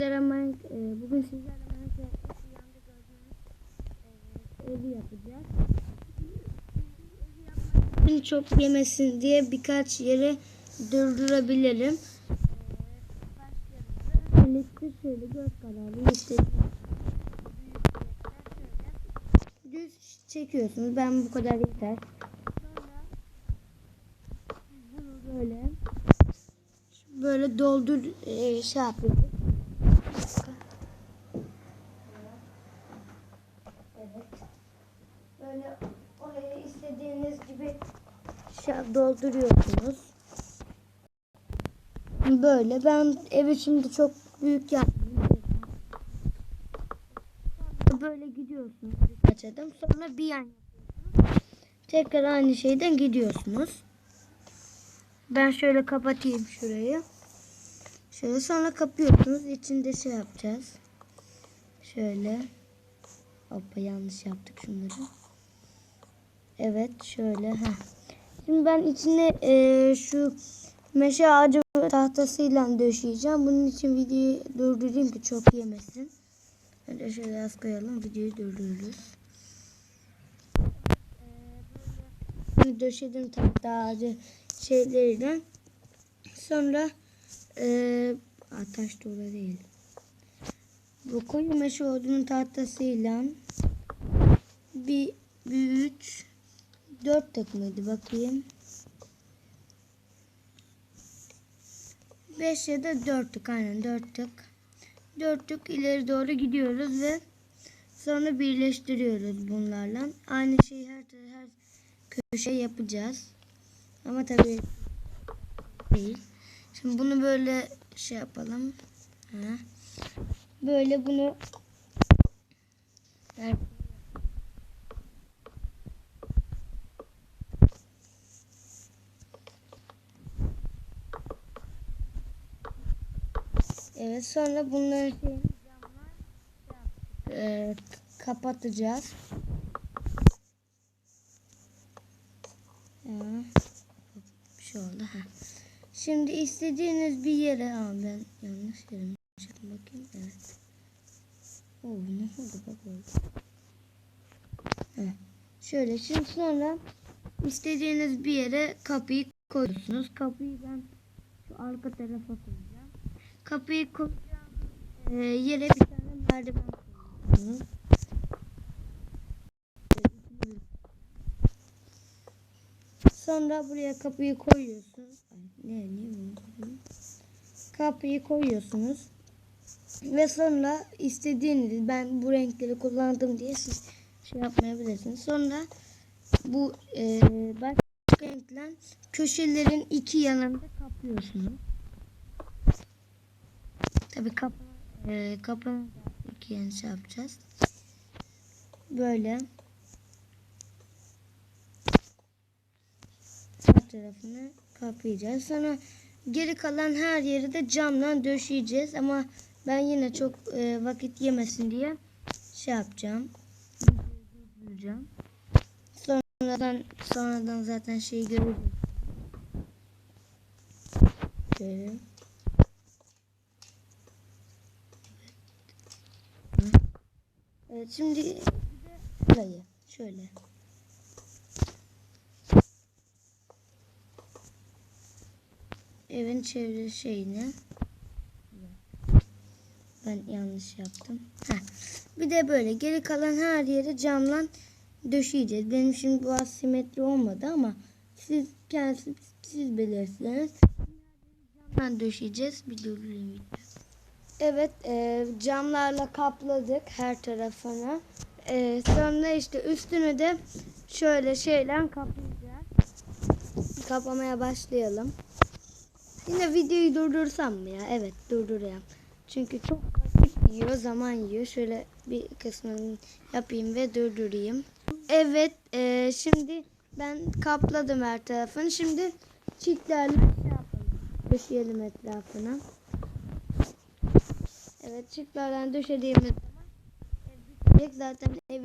Sizlere e, bugün sizlerle Minecraft'ta şu yanda gördüğünüz e, evi yapacağız. Evi çok yemesin diye birkaç yere durdurabilirim. E. Öncelikle şöyle göz kararı istediğiniz düz çekiyorsunuz. Ben bu kadar yeter. Sonra böyle böyle doldur e, şey yapıyoruz. Bir dakika. Evet. Böyle oraya istediğiniz gibi şey dolduruyorsunuz. Böyle ben evi şimdi çok büyük yaptım. Böyle gidiyorsunuz birkaç adım. Sonra bir yan. Tekrar aynı şeyden gidiyorsunuz. Ben şöyle kapatayım şurayı. Şöyle sonra kapıyorsunuz. İçinde şey yapacağız. Şöyle. Hoppa yanlış yaptık şunları. Evet şöyle. Heh. Şimdi ben içine e, şu meşe ağacı tahtasıyla döşeyeceğim. Bunun için videoyu durdurayım ki çok yemesin. Öyle şöyle az koyalım. Videoyu durduruyoruz. Bunu döşedim tahta ağacı şeyleriyle. Sonra e, taş doğru değil. Bu koyu meşe odunun tahtasıyla bir, bir üç dört tık mıydı bakayım. Beş ya da dört tık aynen dört tık. Dört tık ileri doğru gidiyoruz ve sonra birleştiriyoruz bunlarla. Aynı şeyi her her köşe yapacağız. Ama tabii değil. Şimdi bunu böyle şey yapalım. Ha. Böyle bunu Evet sonra bunları e, kapatacağız. Ya, bir şey oldu. Ha. Şimdi istediğiniz bir yere Aa, ben yanlış çıktım bakayım. Evet. Oo, ne oldu bak oldu. Evet. Şöyle şimdi sonra istediğiniz bir yere kapıyı koyuyorsunuz. Kapıyı ben şu arka tarafa koyacağım. Kapıyı koyacağım e, yere bir tane merdiven. Sonra buraya kapıyı koyuyorsunuz. Ne bu? Kapıyı koyuyorsunuz. Ve sonra istediğiniz ben bu renkleri kullandım diye siz şey yapmayabilirsiniz. Sonra bu e, başka köşelerin iki yanında kaplıyorsunuz. Tabii kap e, kapının iki yanı şey yapacağız. Böyle. Her tarafını kaplayacağız. Sonra geri kalan her yeri de camla döşeyeceğiz. Ama ben yine çok e, vakit yemesin diye şey yapacağım. Durduracağım. Sonradan sonradan zaten şeyi göreceğiz. Şöyle. Evet şimdi burayı şöyle. Evin çevre şeyini ben yanlış yaptım. Heh. Bir de böyle geri kalan her yeri camla döşeyeceğiz. Benim şimdi bu asimetri olmadı ama siz kendiniz siz bilirsiniz. Camdan döşeyeceğiz. Bir durdurayım. Evet e, camlarla kapladık her tarafını. E, sonra işte üstünü de şöyle şeyle kaplayacağız. Kaplamaya başlayalım. Yine videoyu durdursam mı ya? Evet durdurayım. Çünkü çok vakit yiyor, zaman yiyor. Şöyle bir kısmını yapayım ve durdurayım. Evet, e, şimdi ben kapladım her tarafını. Şimdi çitlerle şey yapalım. Döşeyelim etrafına. Evet, çitlerden döşediğimiz zaman ev bitecek. Zaten ev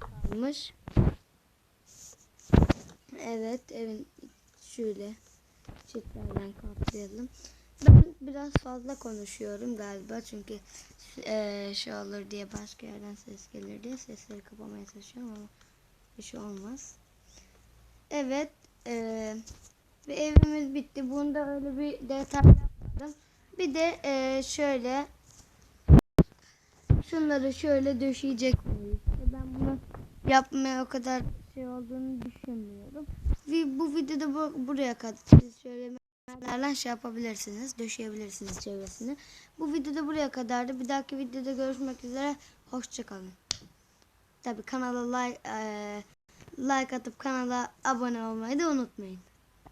kalmış. Evet, evin şöyle çiftlerden kaplayalım. Ben biraz fazla konuşuyorum galiba çünkü eee şey olur diye başka yerden ses gelir diye sesleri kapamaya çalışıyorum ama bir şey olmaz. Evet eee bir evimiz bitti. Bunda öyle bir detay yapmadım. Bir de eee, şöyle şunları şöyle döşeyeceksiniz. İşte ben bunu yapmaya o kadar şey olduğunu düşünmüyorum. Ve bu videoda bu, buraya kadar şöyle mermerlerden şey yapabilirsiniz. Döşeyebilirsiniz çevresini. Bu videoda buraya kadardı. Bir dahaki videoda görüşmek üzere. Hoşçakalın. Tabi kanala like, eee, like atıp kanala abone olmayı da unutmayın.